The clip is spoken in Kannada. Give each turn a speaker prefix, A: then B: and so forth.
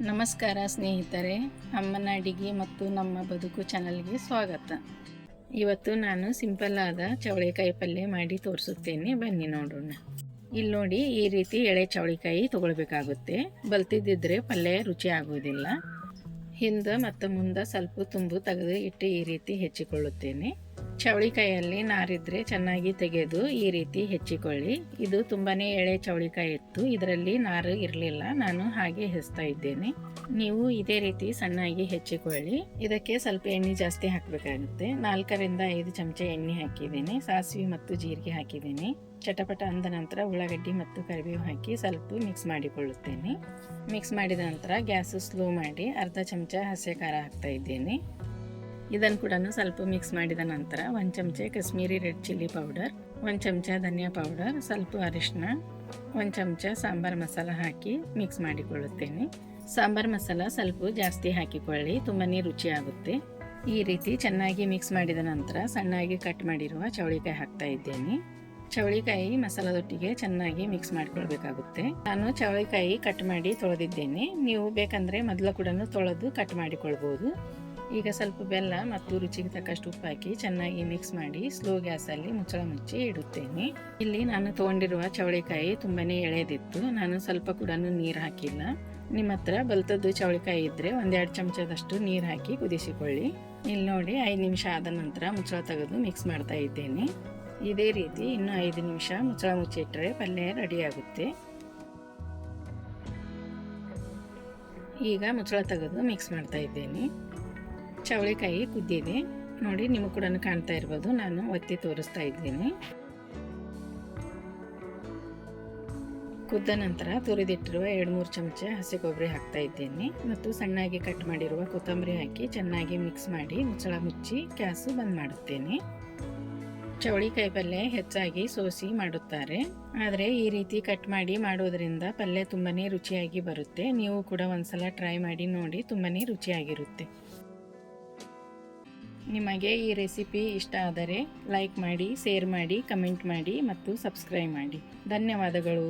A: ನಮಸ್ಕಾರ ಸ್ನೇಹಿತರೆ, ಅಮ್ಮನ ಅಡಿಗೆ ಮತ್ತು ನಮ್ಮ ಬದುಕು ಚಾನಲ್ಗೆ ಸ್ವಾಗತ. ಇವತ್ತು ನಾನು ಸಿಂಪಲ್ ಆದ ಚವಳಿಕಾಯಿ ಪಲ್ಯ ಮಾಡಿ ತೋರಿಸುತ್ತೇನೆ. ಬನ್ನಿ ನೋಡೋಣ. ಇಲ್ಲಿ ನೋಡಿ ಈ ರೀತಿ ಎಳೆ ಚವಳಿಕಾಯಿ ತೊಗೊಳ್ಬೇಕಾಗುತ್ತೆ. ಬಲ್ತಿದ್ದಿದ್ರೆ ಪಲ್ಯ ರುಚಿ ಆಗುವುದಿಲ್ಲ. ಹಿಂದೆ ಮತ್ತು ಮುಂದೆ ಸ್ವಲ್ಪ ತುಂಬು ತೆಗೆದು ಇಟ್ಟು ಈ ರೀತಿ ಹೆಚ್ಚಿಕೊಳ್ಳುತ್ತೇನೆ. ಚವಳಿಕಾಯಲ್ಲಿ ನಾರಿದ್ರೆ ಚೆನ್ನಾಗಿ ತೆಗೆದು ಈ ರೀತಿ ಹೆಚ್ಚಿಕೊಳ್ಳಿ. ಇದು ತುಂಬಾ ಎಳೆ ಚವಳಿಕಾಯಿ ಇತ್ತು. ಇದರಲ್ಲಿ ನಾರು ಇರಲಿಲ್ಲ. ನಾನು ಹಾಗೆ ಹೆಚ್ತಾ ಇದ್ದೇನೆ. ನೀವು ಇದೇ ರೀತಿ ಸಣ್ಣಾಗಿ ಹೆಚ್ಚಿಕೊಳ್ಳಿ. ಇದಕ್ಕೆ ಸ್ವಲ್ಪ ಎಣ್ಣೆ ಜಾಸ್ತಿ ಹಾಕಬೇಕಾಗುತ್ತೆ. ನಾಲ್ಕರಿಂದ ಐದು ಚಮಚ ಎಣ್ಣೆ ಹಾಕಿದ್ದೀನಿ. ಸಾಸಿವೆ ಮತ್ತು ಜೀರಿಗೆ ಹಾಕಿದ್ದೀನಿ. ಚಟಪಟ ಅಂದ ನಂತರ ಉಳ್ಳಾಗಡ್ಡಿ ಮತ್ತು ಕರಿಬೇವು ಹಾಕಿ ಸ್ವಲ್ಪ ಮಿಕ್ಸ್ ಮಾಡಿಕೊಳ್ಳುತ್ತೇನೆ. ಮಿಕ್ಸ್ ಮಾಡಿದ ನಂತರ ಗ್ಯಾಸು ಸ್ಲೋ ಮಾಡಿ ಅರ್ಧ ಚಮಚ ಹಸಿ ಖಾರ ಹಾಕ್ತಾ ಇದ್ದೇನೆ. ಇದನ್ನು ಕೂಡ ಸ್ವಲ್ಪ ಮಿಕ್ಸ್ ಮಾಡಿದ ನಂತರ ಒಂದು ಚಮಚ ಕಾಶ್ಮೀರಿ ರೆಡ್ ಚಿಲ್ಲಿ ಪೌಡರ್, ಒಂದು ಚಮಚ ಧನಿಯಾ ಪೌಡರ್, ಸ್ವಲ್ಪ ಅರಿಶಿನ ಒಂದು ಚಮಚ ಸಾಂಬಾರು ಮಸಾಲ ಹಾಕಿ ಮಿಕ್ಸ್ ಮಾಡಿಕೊಳ್ಳುತ್ತೇನೆ. ಸಾಂಬಾರು ಮಸಾಲ ಸ್ವಲ್ಪ ಜಾಸ್ತಿ ಹಾಕಿಕೊಳ್ಳಿ ತುಂಬಾ ರುಚಿ ಆಗುತ್ತೆ ಈ ರೀತಿ ಚೆನ್ನಾಗಿ ಮಿಕ್ಸ್ ಮಾಡಿದ ನಂತರ ಸಣ್ಣಾಗಿ ಕಟ್ ಮಾಡಿರುವ ಚೌಳಿಕಾಯಿ ಹಾಕ್ತಾ ಇದ್ದೇನೆ. ಚೌಳಿಕಾಯಿ ಮಸಾಲದೊಟ್ಟಿಗೆ ಚೆನ್ನಾಗಿ ಮಿಕ್ಸ್ ಮಾಡಿಕೊಳ್ಬೇಕಾಗುತ್ತೆ. ನಾನು ಚೌಳಿಕಾಯಿ ಕಟ್ ಮಾಡಿ ತೊಳೆದಿದ್ದೇನೆ. ನೀವು ಬೇಕಂದ್ರೆ ಮೊದಲು ಕೂಡ ತೊಳೆದು ಕಟ್ ಮಾಡಿಕೊಳ್ಬೋದು. ಈಗ ಸ್ವಲ್ಪ ಬೆಲ್ಲ ಮತ್ತು ರುಚಿಗೆ ತಕ್ಕಷ್ಟು ಉಪ್ಪು ಹಾಕಿ ಚೆನ್ನಾಗಿ ಮಿಕ್ಸ್ ಮಾಡಿ ಸ್ಲೋ ಗ್ಯಾಸಲ್ಲಿ ಮುಚ್ಚಳ ಮುಚ್ಚಿ ಇಡುತ್ತೇನೆ. ಇಲ್ಲಿ ನಾನು ತಗೊಂಡಿರುವ ಚವಳಿಕಾಯಿ ತುಂಬಾನೇ ಎಳೆದಿತ್ತು. ನಾನು ಸ್ವಲ್ಪ ಕೂಡ ನೀರು ಹಾಕಿಲ್ಲ. ನಿಮ್ಮ ಹತ್ರ ಬಲ್ತದ್ದು ಚವಳಿಕಾಯಿ ಇದ್ದರೆ ಒಂದೆರಡು ಚಮಚದಷ್ಟು ನೀರು ಹಾಕಿ ಕುದಿಸಿಕೊಳ್ಳಿ. ಇಲ್ಲಿ ನೋಡಿ ಐದು ನಿಮಿಷ ಆದ ನಂತರ ಮುಚ್ಚಳ ತೆಗೆದು ಮಿಕ್ಸ್ ಮಾಡ್ತಾ ಇದ್ದೇನೆ. ಇದೇ ರೀತಿ ಇನ್ನೂ ಐದು ನಿಮಿಷ ಮುಚ್ಚಳ ಮುಚ್ಚಿಟ್ಟರೆ ಪಲ್ಯ ರೆಡಿ ಆಗುತ್ತೆ. ಈಗ ಮುಚ್ಚಳ ತೆಗೆದು ಮಿಕ್ಸ್ ಮಾಡ್ತಾ ಇದ್ದೇನೆ. ಚವಳಿಕಾಯಿ ಕುದ್ದಿದೆ ನೋಡಿ, ನಿಮಗೆ ಕೂಡ ಕಾಣ್ತಾ ಇರ್ಬೋದು. ನಾನು ಒತ್ತಿ ತೋರಿಸ್ತಾ ಇದ್ದೀನಿ. ಕುದ್ದ ನಂತರ ತುರಿದಿಟ್ಟಿರುವ ಎರಡು ಮೂರು ಚಮಚ ಹಸಿ ಕೊಬ್ಬರಿ ಹಾಕ್ತಾ ಇದ್ದೀನಿ. ಮತ್ತು ಸಣ್ಣಾಗಿ ಕಟ್ ಮಾಡಿರುವ ಕೊತ್ತಂಬರಿ ಹಾಕಿ ಚೆನ್ನಾಗಿ ಮಿಕ್ಸ್ ಮಾಡಿ ಮುಚ್ಚಳ ಮುಚ್ಚಿ ಗ್ಯಾಸು ಬಂದ್ ಮಾಡುತ್ತೇನೆ. ಚವಳಿಕಾಯಿ ಪಲ್ಯ ಹೆಚ್ಚಾಗಿ ಸೋಸಿ ಮಾಡುತ್ತಾರೆ. ಆದರೆ ಈ ರೀತಿ ಕಟ್ ಮಾಡಿ ಮಾಡೋದ್ರಿಂದ ಪಲ್ಯ ತುಂಬಾ ರುಚಿಯಾಗಿ ಬರುತ್ತೆ. ನೀವು ಕೂಡ ಒಂದ್ಸಲ ಟ್ರೈ ಮಾಡಿ ನೋಡಿ ತುಂಬಾ ರುಚಿಯಾಗಿರುತ್ತೆ. ನಿಮಗೆ ಈ ರೆಸಿಪಿ ಇಷ್ಟ ಆದರೆ ಲೈಕ್ ಮಾಡಿ ಶೇರ್ ಮಾಡಿ ಕಮೆಂಟ್ ಮಾಡಿ ಮತ್ತು ಸಬ್ಸ್ಕ್ರೈಬ್ ಮಾಡಿ. ಧನ್ಯವಾದಗಳು.